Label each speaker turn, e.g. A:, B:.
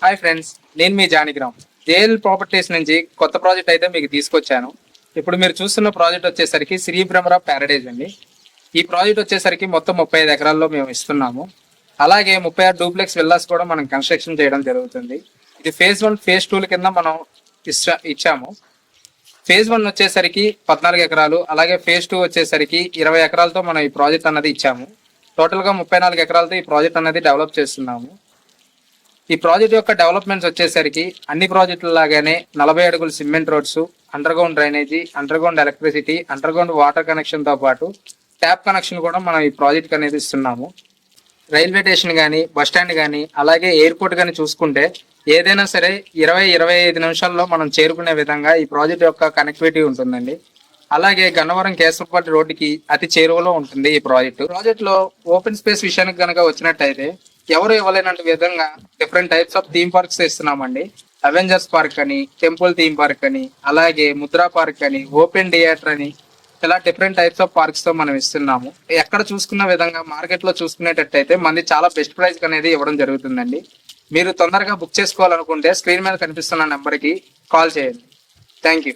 A: Hi friends నేను మీ జానిగ్రామ్ JL properties నుంచి కొత్త ప్రాజెక్ట్ అయితే మీకు తీసుకొచ్చాను. ఇప్పుడు మీరు చూస్తున్న ప్రాజెక్ట్ వచ్చేసరికి శ్రీ భ్రమర ప్యారడైజ్ అండి. ఈ ప్రాజెక్ట్ వచ్చేసరికి మొత్తం ముప్పై ఐదు ఎకరాల్లో మేము ఇస్తున్నాము. అలాగే ముప్పై ఆరు డూప్లెక్స్ విల్లాస్ కూడా మనం కన్స్ట్రక్షన్ చేయడం జరుగుతుంది. ఇది ఫేజ్ వన్ ఫేజ్ టూల కింద మనం ఇచ్చా ఇచ్చాము. ఫేజ్ వన్ వచ్చేసరికి పద్నాలుగు ఎకరాలు అలాగే ఫేజ్ టూ వచ్చేసరికి ఇరవై ఎకరాలతో మనం ఈ ప్రాజెక్ట్ అన్నది ఇచ్చాము. టోటల్గా ముప్పై నాలుగు ఎకరాలతో ఈ ప్రాజెక్ట్ అనేది డెవలప్ చేస్తున్నాము. ఈ ప్రాజెక్ట్ యొక్క డెవలప్మెంట్స్ వచ్చేసరికి అన్ని ప్రాజెక్టుల లాగానే నలభై అడుగుల cement roads underground drainage underground electricity underground water కనెక్షన్తో పాటు ట్యాప్ కనెక్షన్ కూడా మనం ఈ ప్రాజెక్ట్ అనేది ఇస్తున్నాము. రైల్వే స్టేషన్ కానీ బస్ స్టాండ్ కానీ అలాగే ఎయిర్పోర్ట్ కానీ చూసుకుంటే ఏదైనా సరే ఇరవై ఇరవై ఐదు నిమిషాల్లో మనం చేరుకునే విధంగా ఈ ప్రాజెక్ట్ యొక్క కనెక్టివిటీ ఉంటుందండి. అలాగే గన్నవరం కేశవపల్లి రోడ్డుకి అతి చేరువలో ఉంటుంది ఈ ప్రాజెక్టు. ప్రాజెక్ట్లో ఓపెన్ స్పేస్ విషయానికి కనుక వచ్చినట్టయితే ఎవరు ఇవ్వలేనంత విధంగా different types of theme parks ఇస్తున్నామండి అవెంజర్స్ పార్క్ అని టెంపుల్ థీమ్ పార్క్ అని అలాగే ముద్రా పార్క్ అని ఓపెన్ థియేటర్ అని ఇలా డిఫరెంట్ టైప్స్ ఆఫ్ పార్క్స్తో మనం ఇస్తున్నాము. ఎక్కడ చూసుకున్న విధంగా మార్కెట్లో చూసుకునేటట్టయితే మనది చాలా బెస్ట్ ప్రైస్ అనేది ఇవ్వడం జరుగుతుందండి. మీరు తొందరగా బుక్ చేసుకోవాలనుకుంటే స్క్రీన్ మీద కనిపిస్తున్న నెంబర్కి కాల్ చేయండి. Thank you